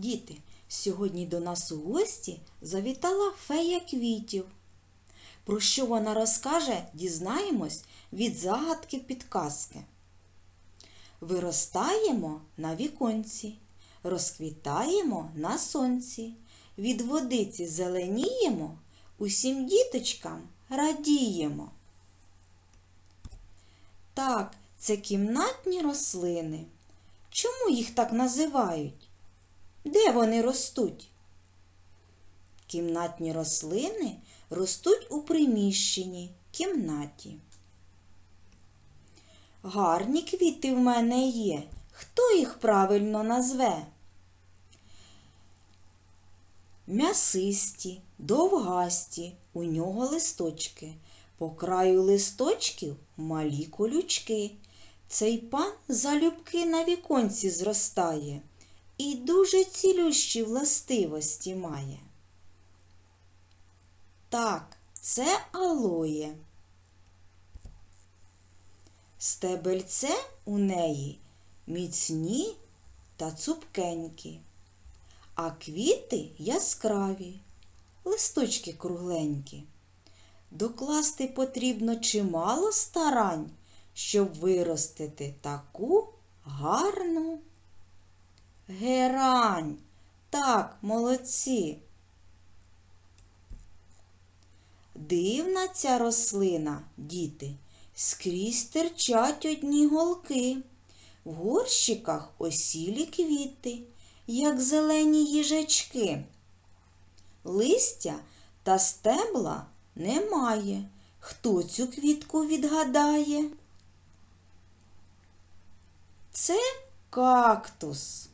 Діти, сьогодні до нас у гості завітала фея квітів. Про що вона розкаже, дізнаємось від загадки підказки. Виростаємо на віконці, розквітаємо на сонці, від водиці зеленіємо, усім діточкам радіємо. Так, це кімнатні рослини. Чому їх так називають? Де вони ростуть? Кімнатні рослини ростуть у приміщенні, кімнаті. Гарні квіти в мене є. Хто їх правильно назве? М'ясисті, довгасті, у нього листочки. По краю листочків малі колючки. Цей пан залюбки на віконці зростає і дуже цілющі властивості має. Так, це алоє. Стебельце у неї міцні та цупкенькі, а квіти яскраві, листочки кругленькі. Докласти потрібно чимало старань, щоб виростити таку гарну герань. Так, молодці. Дивна ця рослина, діти, скрізь терчать одні голки. В горщиках осілі квіти, як зелені їжачки. Листя та стебла немає. Хто цю квітку відгадає? Це кактус.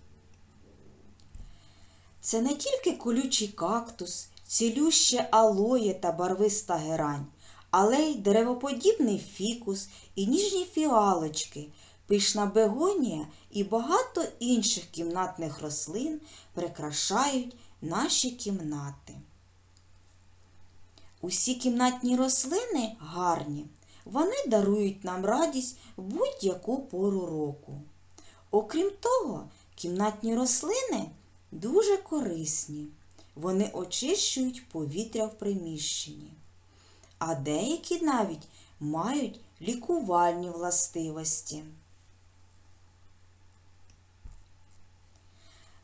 Це не тільки колючий кактус, цілюще алоє та барвиста герань, але й деревоподібний фікус і ніжні фіалочки, пишна бегонія і багато інших кімнатних рослин прикрашають наші кімнати. Усі кімнатні рослини гарні. Вони дарують нам радість будь-яку пору року. Окрім того, кімнатні рослини дуже корисні. Вони очищують повітря в приміщенні. А деякі навіть мають лікувальні властивості.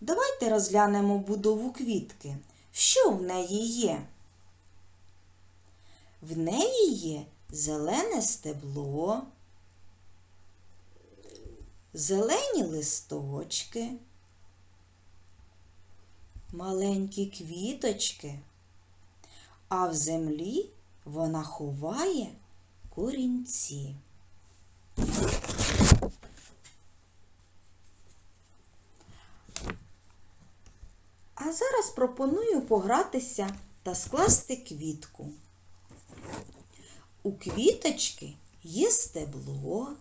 Давайте розглянемо будову квітки. Що в неї є? В неї є зелене стебло, зелені листочки, маленькі квіточки, а в землі вона ховає корінці. А зараз пропоную погратися та скласти квітку. У квіточки є стебло.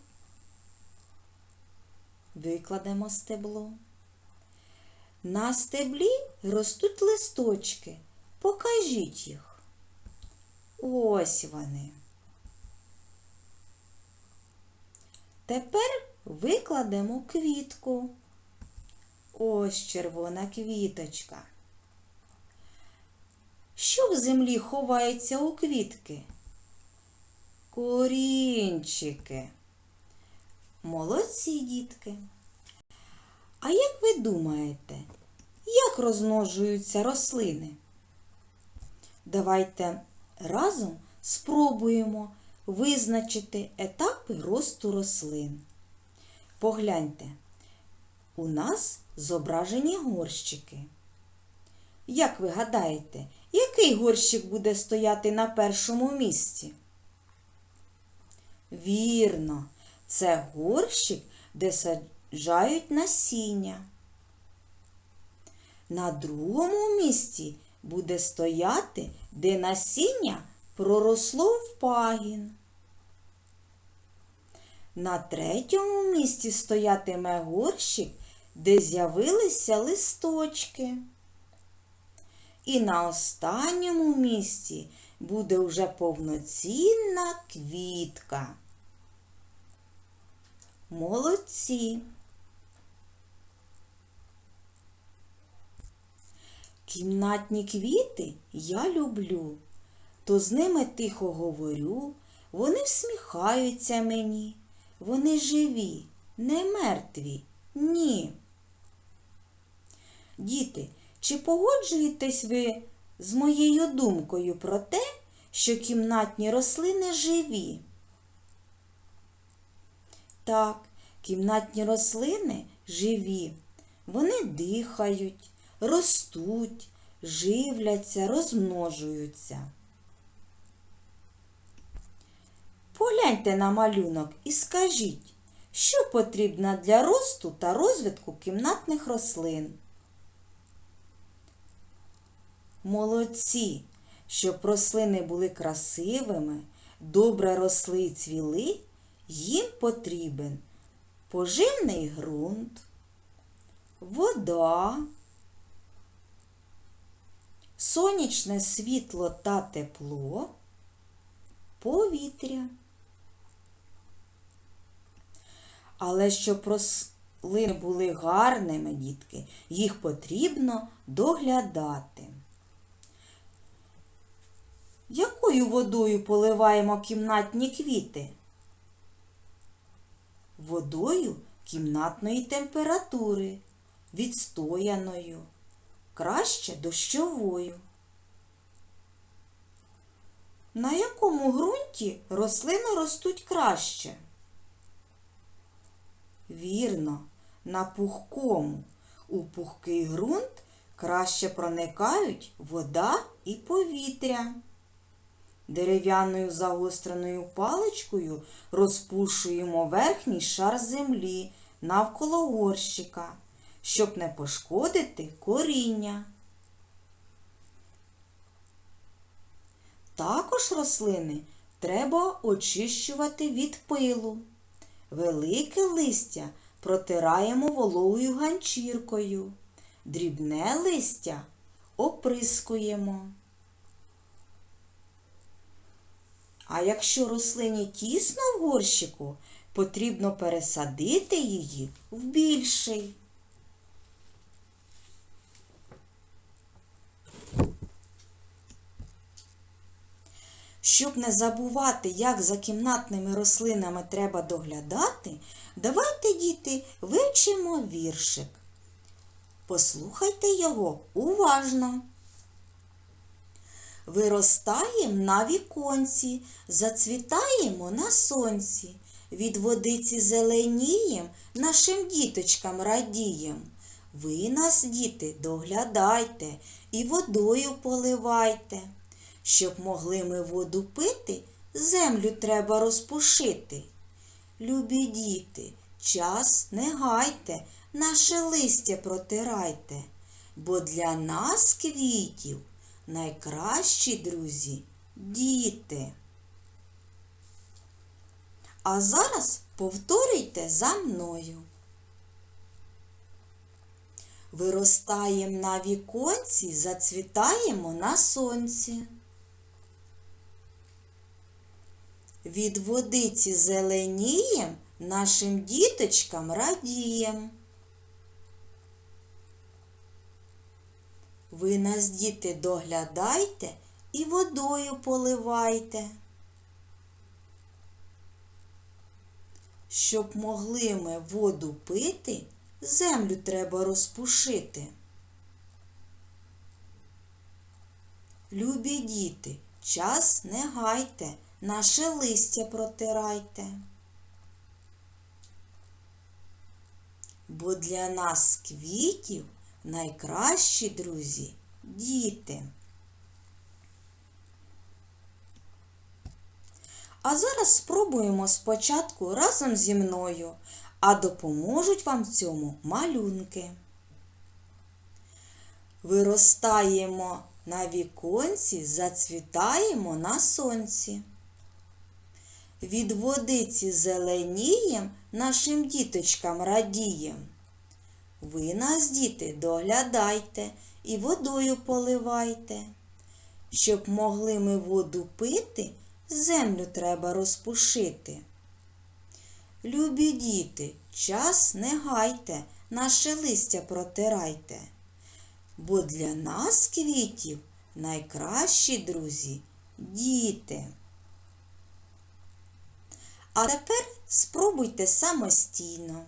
Викладемо стебло. На стеблі ростуть листочки. Покажіть їх. Ось вони. Тепер викладемо квітку. Ось червона квіточка. Що в землі ховається у квітки? Корінчики. Молодці дітки. А як ви думаєте, розмножуються рослини? Давайте разом спробуємо визначити етапи росту рослин. Погляньте, у нас зображені горщики. Як ви гадаєте, який горщик буде стояти на першому місці? Вірно, це горщик, де саджають насіння. На другому місці буде стояти, де насіння проросло в пагін. На третьому місці стоятиме горщик, де з'явилися листочки. І на останньому місці буде вже повноцінна квітка. Молодці! Кімнатні квіти я люблю, то з ними тихо говорю, вони всміхаються мені, вони живі, не мертві, ні. Діти, чи погоджуєтесь ви з моєю думкою про те, що кімнатні рослини живі? Так, кімнатні рослини живі. Вони дихають, ростуть, живляться, розмножуються. Погляньте на малюнок і скажіть, що потрібно для росту та розвитку кімнатних рослин. Молодці, щоб рослини були красивими, добре росли і цвіли, їм потрібен поживний ґрунт, вода, сонячне світло та тепло, повітря. Але щоб рослини були гарними, дітки, їх потрібно доглядати. Якою водою поливаємо кімнатні квіти? Водою кімнатної температури, відстояною, краще дощовою. На якому ґрунті рослини ростуть краще? Вірно, на пухкому. У пухкий ґрунт краще проникають вода і повітря. Дерев'яною загостреною паличкою розпушуємо верхній шар землі навколо горщика, щоб не пошкодити коріння. Також рослини треба очищувати від пилу. Велике листя протираємо вологою ганчіркою, дрібне листя оприскуємо. А якщо рослині тісно в горщику, потрібно пересадити її в більший. Щоб не забувати, як за кімнатними рослинами треба доглядати, давайте, діти, вивчимо віршик. Послухайте його уважно. Виростаєм на віконці, зацвітаємо на сонці, від водиці зеленієм, нашим діточкам радієм. Ви нас, діти, доглядайте і водою поливайте. Щоб могли ми воду пити, землю треба розпушити. Любі діти, час не гайте, наше листя протирайте, бо для нас квітів найкращі друзі діти. А зараз повторюйте за мною. Виростаєм на віконці, зацвітаємо на сонці. Від водиці зеленієм, нашим діточкам радієм. Ви нас, діти, доглядайте і водою поливайте. Щоб могли ми воду пити, землю треба розпушити. Любі діти, час не гайте, наше листя протирайте. Бо для нас квітів найкращі друзі діти. А зараз спробуємо спочатку разом зі мною, а допоможуть вам в цьому малюнки. Виростаємо на віконці, зацвітаємо на сонці. Від водиці зеленієм, нашим діточкам радієм. Ви нас, діти, доглядайте і водою поливайте. Щоб могли ми воду пити, землю треба розпушити. Любі діти, час не гайте, наше листя протирайте. бо для нас квітів найкращі друзі діти. А тепер спробуйте самостійно.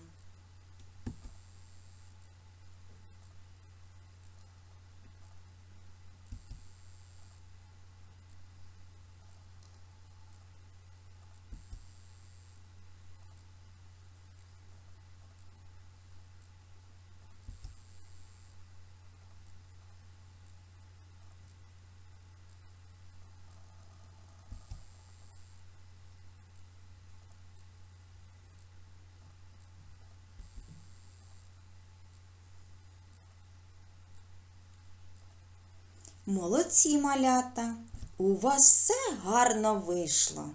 Молодці малята! У вас все гарно вийшло.